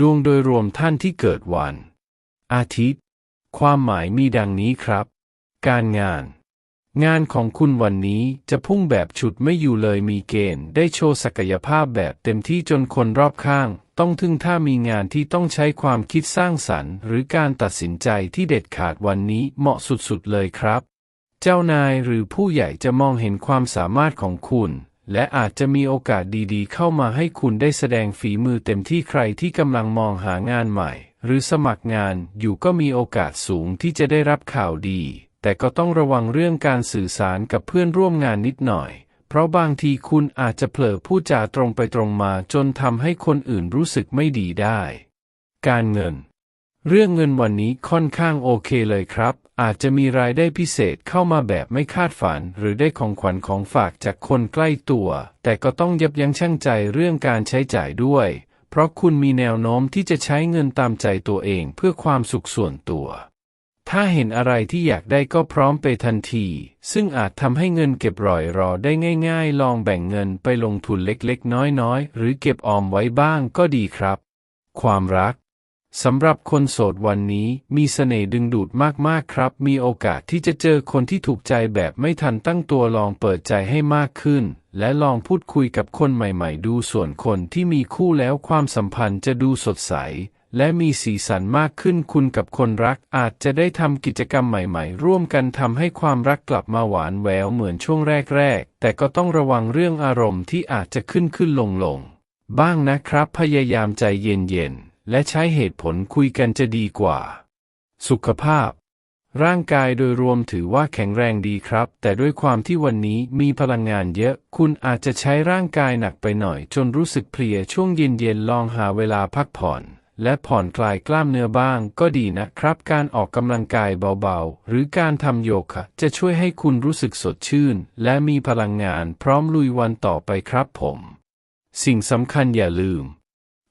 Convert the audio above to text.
ดวงโดยรวมท่านที่เกิดวัน อาทิตย์ ความหมายมีดังนี้ครับ การงาน งานของคุณวันนี้จะพุ่งแบบฉุดไม่อยู่เลยมีเกณฑ์ได้โชว์ศักยภาพแบบเต็มที่จนคนรอบข้าง ต้องทึ่งถ้ามีงานที่ต้องใช้ความคิดสร้างสรรค์ หรือการตัดสินใจที่เด็ดขาดวันนี้เหมาะสุดๆเลยครับ เจ้านายหรือผู้ใหญ่จะมองเห็นความสามารถของคุณ และอาจจะมีโอกาสดีๆ เข้ามาให้คุณได้แสดงฝีมือเต็มที่ใครที่กำลังมองหางานใหม่ หรือสมัครงานอยู่ก็มีโอกาสสูงที่จะได้รับข่าวดี แต่ก็ต้องระวังเรื่องการสื่อสารกับเพื่อนร่วมงานนิดหน่อย เพราะบางทีคุณอาจจะเผลอพูดจาตรงไปตรงมาจนทำให้คนอื่นรู้สึกไม่ดีได้ การเงิน เรื่องเงินวันนี้ค่อนข้างโอเคเลยครับ อาจจะมีรายได้พิเศษเข้ามาแบบไม่คาดฝัน หรือได้ของขวัญของฝากจากคนใกล้ตัว แต่ก็ต้องยับยั้งชั่งใจเรื่องการใช้จ่ายด้วย เพราะคุณมีแนวโน้มที่จะใช้เงินตามใจตัวเองเพื่อความสุขส่วนตัว ถ้าเห็นอะไรที่อยากได้ก็พร้อมไปทันที ซึ่งอาจทำให้เงินเก็บรอยรอได้ง่าย ๆ ลองแบ่งเงินไปลงทุนเล็กๆ น้อยๆ หรือเก็บออมไว้บ้างก็ดีครับ ความรัก สำหรับคนโสดวันนี้มีเสน่ห์ดึงดูดมากๆครับ มีโอกาสที่จะเจอคนที่ถูกใจแบบไม่ทันตั้งตัวลองเปิดใจให้มากขึ้น และลองพูดคุยกับคนใหม่ๆ ดูส่วนคนที่มีคู่แล้วความสัมพันธ์จะดูสดใส และมีสีสันมากขึ้นคุณกับคนรักอาจจะได้ทำกิจกรรมใหม่ๆ ร่วมกันทำให้ความรักกลับมาหวานแหววเหมือนช่วงแรกๆ แต่ก็ต้องระวังเรื่องอารมณ์ที่อาจจะขึ้นขึ้นลงลงๆบ้างนะครับพยายามใจเย็นๆ และใช้เหตุผลคุยกันจะดีกว่า สุขภาพ ร่างกายโดยรวมถือว่าแข็งแรงดีครับ แต่ด้วยความที่วันนี้มีพลังงานเยอะ คุณอาจจะใช้ร่างกายหนักไปหน่อย จนรู้สึกเพลียช่วงเย็นๆลองหาเวลาพักผ่อนและผ่อนคลายกล้ามเนื้อบ้างก็ดีนะครับ การออกกำลังกายเบาๆ หรือการทำโยคะจะช่วยให้คุณรู้สึกสดชื่น และมีพลังงานพร้อมลุยวันต่อไปครับผม สิ่งสำคัญอย่าลืม